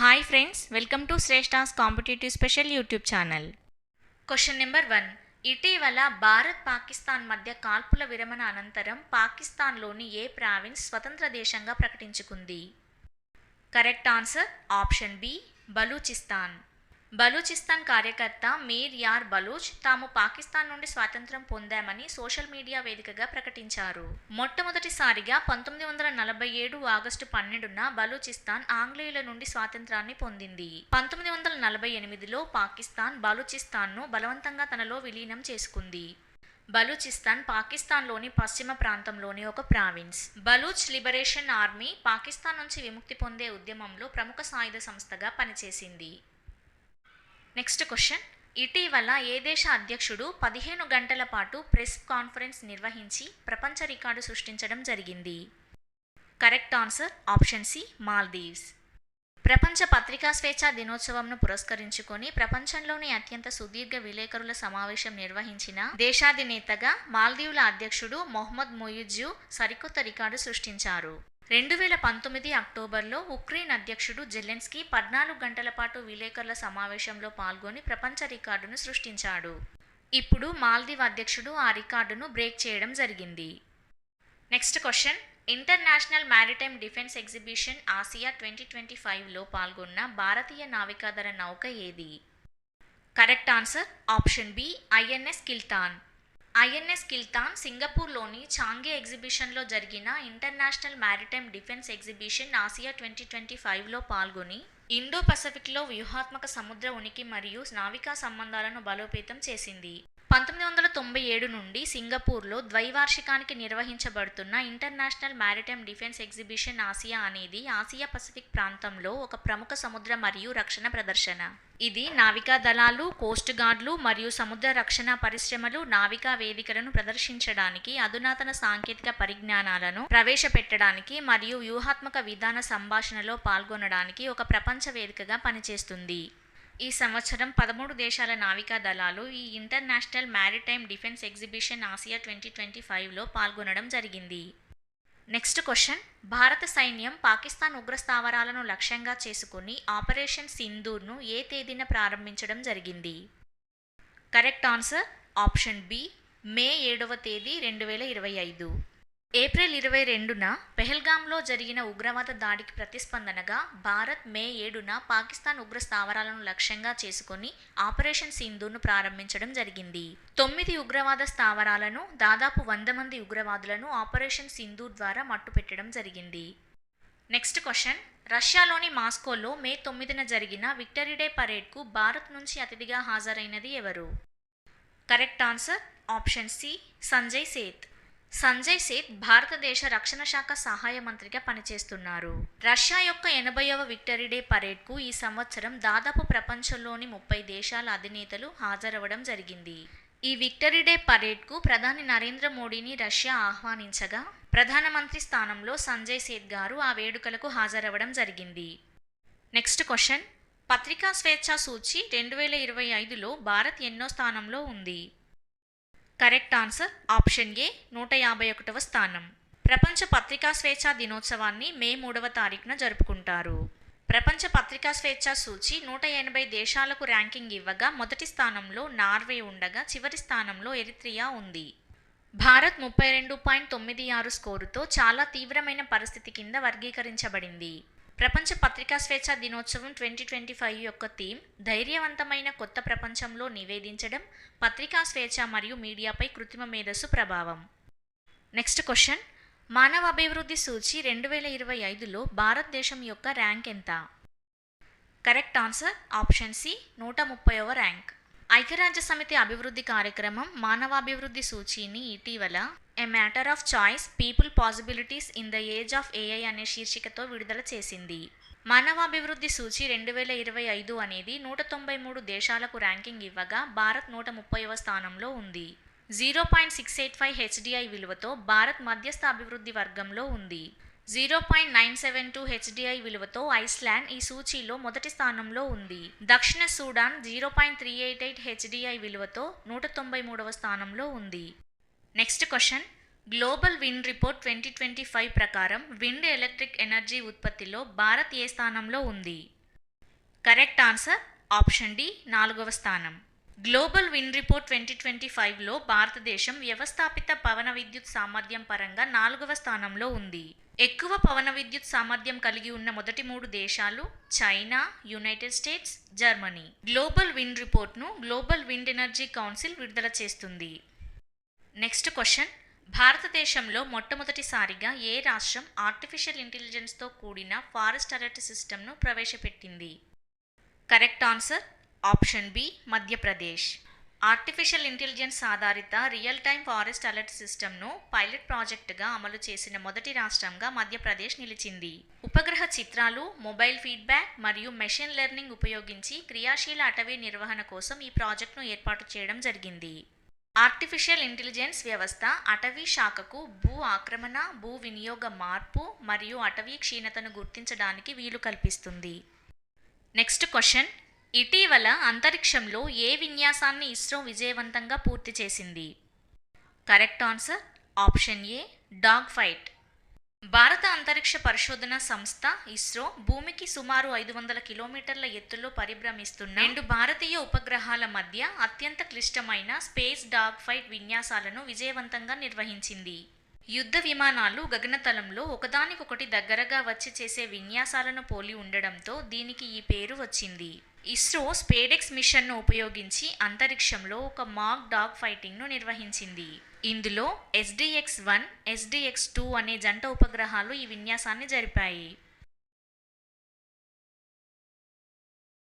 Hi friends welcome to Shreshta's competitive special YouTube channel question number one ఇటీవల భారత్ పాకిస్తాన్ మధ్య కాల్పుల విరమణ అనంతరం పాకిస్తాన్లోని ఏ ప్రావిన్స్ స్వతంత్ర దేశంగా ప్రకటించుకుంది? Correct answer option B Balochistan. Balochistan కార్యకర్త మీర్ యార్ బలూచ్ తాము పాకిస్తాన్ నుండి స్వాతంత్రం పొందామని సోషల్ మీడియా వేదికగా ప్రకటించారు. మొట్టమొదటిసారిగా పంతొమ్మిది వందల నలభై ఏడు ఆగస్టు పన్నెండున బలూచిస్తాన్ ఆంగ్లేయుల నుండి స్వాతంత్రాన్ని పొందింది. పంతొమ్మిది వందల నలభై ఎనిమిదిలో పాకిస్తాన్ బలూచిస్తాన్ను బలవంతంగా తనలో విలీనం చేసుకుంది. బలూచిస్తాన్ పాకిస్తాన్లోని పశ్చిమ ప్రాంతంలోని ఒక province. Baloch Liberation Army Pakistan నుంచి విముక్తి పొందే ఉద్యమంలో ప్రముఖ సాయుధ సంస్థగా పనిచేసింది. నెక్స్ట్ క్వశ్చన్ ఇటీవల ఏ దేశ అధ్యక్షుడు పదిహేను గంటల పాటు ప్రెస్ కాన్ఫరెన్స్ నిర్వహించి ప్రపంచ రికార్డు సృష్టించడం జరిగింది? Correct answer option C Maldives ప్రపంచ పత్రికా స్వేచ్ఛా దినోత్సవంను పురస్కరించుకొని ప్రపంచంలోని అత్యంత సుదీర్ఘ విలేకరుల సమావేశం నిర్వహించిన దేశాధినేతగా మాల్దీవుల అధ్యక్షుడు మొహమ్మద్ మొయిజు సరికొత్త రికార్డు సృష్టించారు. రెండు వేల పంతొమ్మిది అక్టోబర్లో ఉక్రెయిన్ అధ్యక్షుడు జెలెన్స్కీ పద్నాలుగు గంటల పాటు విలేకరుల సమావేశంలో పాల్గొని ప్రపంచ రికార్డును సృష్టించాడు. ఇప్పుడు మాల్దీవ్ అధ్యక్షుడు ఆ రికార్డును బ్రేక్ చేయడం జరిగింది. Next question. International Maritime Defence Exhibition Asia twenty twenty ఫైవ్లో పాల్గొన్న భారతీయ నావికాదళ నౌక ఏది? Correct answer option B INS Kiltan. INS Kiltan సింగపూర్లోని Changi ఎగ్జిబిషన్లో జరిగిన International Maritime Defence Exhibition Asia twenty twenty ఫైవ్లో పాల్గొని ఇండో పసిఫిక్లో వ్యూహాత్మక సముద్ర ఉనికి మరియు నావికా సంబంధాలను బలోపేతం చేసింది. పంతొమ్మిది వందల తొంభై ఏడు నుండి సింగపూర్లో ద్వైవార్షికానికి నిర్వహించబడుతున్న International Maritime Defence Exhibition Asia అనేది ఆసియా పసిఫిక్ ప్రాంతంలో ఒక ప్రముఖ సముద్ర మరియు రక్షణ ప్రదర్శన. ఇది నావికా దళాలు కోస్ట్ గార్డులు మరియు సముద్ర రక్షణ పరిశ్రమలు నావికా వేదికలను ప్రదర్శించడానికి అధునాతన సాంకేతిక పరిజ్ఞానాలను ప్రవేశపెట్టడానికి మరియు వ్యూహాత్మక విధాన సంభాషణలో పాల్గొనడానికి ఒక ప్రపంచ వేదికగా పనిచేస్తుంది. ఈ సంవత్సరం పదమూడు దేశాల నావికా దళాలు ఈ International Maritime Defence Exhibition Asia twenty twenty ఫైవ్లో పాల్గొనడం జరిగింది. Next question. భారత సైన్యం పాకిస్తాన్ ఉగ్ర స్థావరాలను లక్ష్యంగా చేసుకుని ఆపరేషన్ సింధూర్ను ఏ తేదీన ప్రారంభించడం జరిగింది? Correct answer option B May ఏడవ తేదీ రెండు వేల ఇరవై ఐదు. ఏప్రిల్ ఇరవై రెండున పెహల్గాంలో జరిగిన ఉగ్రవాద దాడికి ప్రతిస్పందనగా భారత్ మే ఏడున పాకిస్తాన్ ఉగ్ర స్థావరాలను లక్ష్యంగా చేసుకుని ఆపరేషన్ సింధును ప్రారంభించడం జరిగింది. తొమ్మిది ఉగ్రవాద స్థావరాలను దాదాపు వంద మంది ఉగ్రవాదులను ఆపరేషన్ సింధు ద్వారా మట్టుపెట్టడం జరిగింది. Next question. రష్యాలోని మాస్కోలో మే తొమ్మిదిన జరిగిన విక్టరీ డే పరేడ్కు భారత్ నుంచి అతిథిగా హాజరైనది ఎవరు? Correct answer option C Sanjay Seth. Sanjay Seth భారతదేశ రక్షణ శాఖ సహాయ మంత్రిగా పనిచేస్తున్నారు. రష్యా యొక్క ఎనభైవ విక్టరీ డే పరేడ్కు ఈ సంవత్సరం దాదాపు ప్రపంచంలోని ముప్పై దేశాల అధినేతలు హాజరవడం జరిగింది. ఈ విక్టరీ డే పరేడ్కు ప్రధాని నరేంద్ర మోడీని రష్యా ఆహ్వానించగా ప్రధానమంత్రి స్థానంలో సంజయ్ సేత్ గారు ఆ వేడుకలకు హాజరవడం జరిగింది. Next question. పత్రికా స్వేచ్ఛా సూచి రెండు వేల ఇరవై ఐదులో భారత్ ఎన్నో స్థానంలో ఉంది. కరెక్ట్ ఆన్సర్ ఆప్షన్ ఏ నూట యాభై ఒకటవ స్థానం. ప్రపంచ పత్రికా స్వేచ్ఛా దినోత్సవాన్ని మే మూడవ తారీఖున జరుపుకుంటారు. ప్రపంచ పత్రికా స్వేచ్ఛా సూచి నూట ఎనభై దేశాలకు ర్యాంకింగ్ ఇవ్వగా మొదటి స్థానంలో నార్వే ఉండగా చివరి స్థానంలో ఎరిత్రియా ఉంది. భారత్ ముప్పై రెండు పాయింట్ తొమ్మిది ఆరు స్కోరుతో చాలా తీవ్రమైన పరిస్థితి కింద వర్గీకరించబడింది. ప్రపంచ పత్రికా స్వేచ్ఛ దినోత్సవం ట్వంటీ ట్వంటీ ఫైవ్ యొక్క థీమ్ ధైర్యవంతమైన కొత్త ప్రపంచంలో నివేదించడం పత్రికా స్వేచ్ఛ మరియు మీడియాపై కృత్రిమ మేధస్సు ప్రభావం. నెక్స్ట్ క్వశ్చన్ మానవ అభివృద్ధి సూచి రెండు వేల ఇరవై ఐదులో భారతదేశం యొక్క ర్యాంక్ ఎంత? కరెక్ట్ ఆన్సర్ ఆప్షన్ సి నూట ముప్పైవ ర్యాంక్. ఐక్యరాజ్య సమితి అభివృద్ధి కార్యక్రమం మానవాభివృద్ధి సూచీని ఇటీవల a matter of choice people possibilities in the age of AI అనే శీర్షికతో విడుదల చేసింది. మానవాభివృద్ధి సూచి రెండు వేల ఇరవై ఐదు అనేది నూట తొంభై మూడు దేశాలకు ర్యాంకింగ్ ఇవ్వగా భారత్ నూట ముప్పైవ స్థానంలో ఉంది. Zero point six eight five HDI విలువతో భారత్ మధ్యస్థ అభివృద్ధి వర్గంలో ఉంది. Zero point nine seven two HDI విలువతో ఐస్లాండ్ ఈ సూచీలో మొదటి స్థానంలో ఉంది. దక్షిణ Sudan zero point three eight eight HDI విలువతో నూట తొంభై మూడవ స్థానంలో ఉంది. Next question. Global wind report twenty twenty five ప్రకారం విండ్ ఎలక్ట్రిక్ ఎనర్జీ ఉత్పత్తిలో భారత్ ఏ స్థానంలో ఉంది? కరెక్ట్ ఆన్సర్ ఆప్షన్ డి నాలుగవ స్థానం. Global wind report twenty twenty ఫైవ్లో భారతదేశం వ్యవస్థాపిత పవన విద్యుత్ సామర్థ్యం పరంగా నాలుగవ స్థానంలో ఉంది. ఎక్కువ పవన విద్యుత్ సామర్థ్యం కలిగి ఉన్న మొదటి మూడు దేశాలు China United States Germany. Global wind రిపోర్ట్ను global wind energy council విడుదల చేస్తుంది. Next question. భారతదేశంలో మొట్టమొదటిసారిగా ఏ రాష్ట్రం ఆర్టిఫిషియల్ ఇంటెలిజెన్స్తో కూడిన ఫారెస్ట్ అలర్ట్ సిస్టమ్ను ప్రవేశపెట్టింది? Correct answer. Option B Madhya Pradesh. Artificial intelligence ఆధారిత రియల్ టైమ్ ఫారెస్ట్ అలర్ట్ సిస్టమ్ను పైలట్ ప్రాజెక్టుగా అమలు చేసిన మొదటి రాష్ట్రంగా మధ్యప్రదేశ్ నిలిచింది. ఉపగ్రహ చిత్రాలు మొబైల్ ఫీడ్బ్యాక్ మరియు మెషిన్ లెర్నింగ్ ఉపయోగించి క్రియాశీల అటవీ నిర్వహణ కోసం ఈ ప్రాజెక్టును ఏర్పాటు చేయడం జరిగింది. ఆర్టిఫిషియల్ ఇంటెలిజెన్స్ వ్యవస్థ అటవీ శాఖకు భూ ఆక్రమణ భూ వినియోగ మార్పు మరియు అటవీ క్షీణతను గుర్తించడానికి వీలు కల్పిస్తుంది. నెక్స్ట్ క్వశ్చన్ ఇటీవల అంతరిక్షంలో ఏ విన్యాసాన్ని ఇస్రో విజయవంతంగా పూర్తి చేసింది? Correct answer option A dog fight. భారత అంతరిక్ష పరిశోధన సంస్థ ఇస్రో భూమికి సుమారు ఐదు వందల కిలోమీటర్ల ఎత్తులో పరిభ్రమిస్తున్న రెండు భారతీయ ఉపగ్రహాల మధ్య అత్యంత క్లిష్టమైన స్పేస్ డాగ్ ఫైట్ విన్యాసాలను విజయవంతంగా నిర్వహించింది. యుద్ధ విమానాలు గగనతలంలో ఒకదానికొకటి దగ్గరగా వచ్చి చేసే విన్యాసాలను పోలి ఉండడంతో దీనికి ఈ పేరు వచ్చింది. ఇస్రో స్పేడెక్స్ మిషన్ను ఉపయోగించి అంతరిక్షంలో ఒక మాక్ డాగ్ ఫైటింగ్ను నిర్వహించింది. ఇందులో ఎస్డిఎక్స్ వన్ ఎస్డిఎక్స్ టూ అనే జంట ఉపగ్రహాలు ఈ విన్యాసాన్ని జరిపాయి.